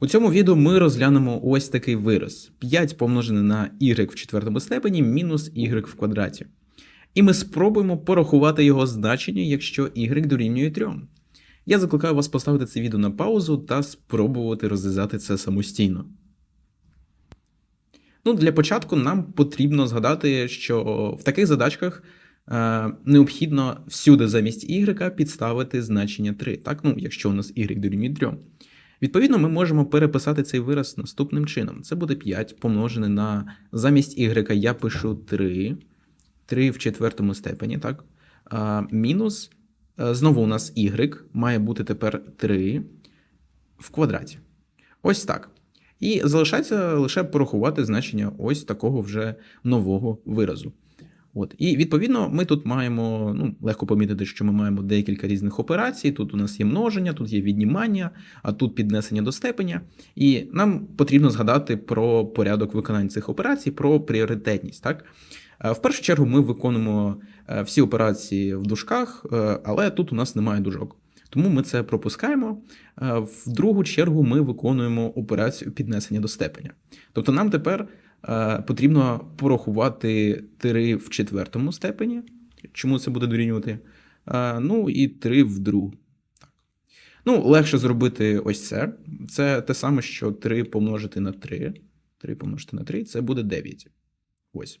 У цьому відео ми розглянемо ось такий вираз: 5 помножене на y в четвертому степені мінус y в квадраті. І ми спробуємо порахувати його значення, якщо y дорівнює 3. Я закликаю вас поставити це відео на паузу та спробувати розв'язати це самостійно. Ну, для початку нам потрібно згадати, що в таких задачках е, необхідно всюди замість y підставити значення 3, так? Ну, якщо у нас y дорівнює 3. Відповідно, ми можемо переписати цей вираз наступним чином. Це буде 5 помножене на замість y я пишу 3, 3 в четвертому степені, так? А, мінус, е, знову у нас y має бути тепер 3 в квадраті. Ось так. І залишається лише порахувати значення ось такого вже нового виразу. От. І відповідно ми тут маємо, ну, легко помітити, що ми маємо декілька різних операцій. Тут у нас є множення, тут є віднімання, а тут піднесення до степеня. І нам потрібно згадати про порядок виконання цих операцій, про пріоритетність. Так? Е, В першу чергу ми виконуємо е, всі операції в дужках, е, але тут у нас немає дужок. Тому ми це пропускаємо. В другу чергу ми виконуємо операцію піднесення до степеня. Тобто нам тепер потрібно порахувати 3 в четвертому степені. Чому це буде дорівнювати? Е, Ну і 3 в другу. Ну, легше зробити ось це. Це те саме, що 3 помножити на 3. 3 помножити на 3 це буде 9. Ось.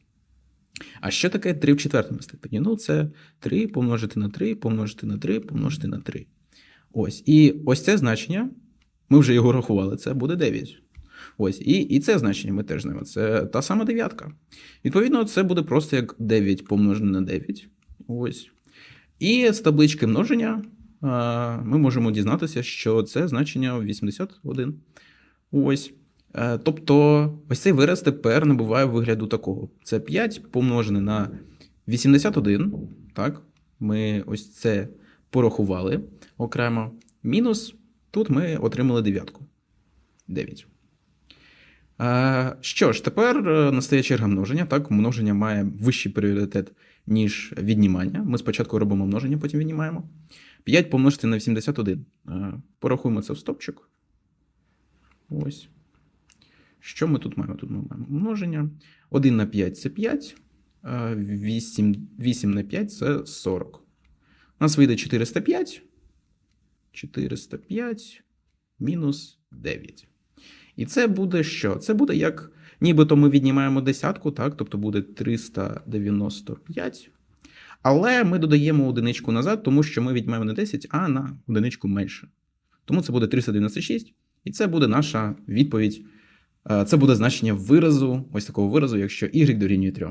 А що таке 3 в четвертому степені? Ну, це 3 помножити на 3, помножити на 3, помножити на 3. Ось. І ось це значення, ми вже його рахували, це буде 9. Ось. І, і це значення ми теж знаємо. Це та сама дев'ятка. Відповідно, це буде просто як 9 помножене на 9. Ось. І з таблички множення а, ми можемо дізнатися, що це значення 81. Ось. Е, Тобто, ось цей вираз тепер набуває вигляду такого. Це 5 помножене на 81. Так, ми ось це порахували окремо. Мінус тут ми отримали дев'ятку. 9. Е, Що ж, тепер е, настає черга множення. Так, множення має вищий пріоритет, ніж віднімання. Ми спочатку робимо множення, потім віднімаємо. 5 помножити на 81. Е, Порахуємо це в стопчик. Ось. Що ми тут маємо? Тут ми маємо множення. 1 на 5 це 5, 8, 8 на 5 це 40. У нас вийде 405. 405 мінус 9. І це буде що? Це буде як. Нібито ми віднімаємо десятку, так? Тобто буде 395. Але ми додаємо одиничку назад, тому що ми віднімаємо не 10, а на одиничку менше. Тому це буде 396. І це буде наша відповідь. Е, Це буде значення виразу, ось такого виразу, якщо y дорівнює 3.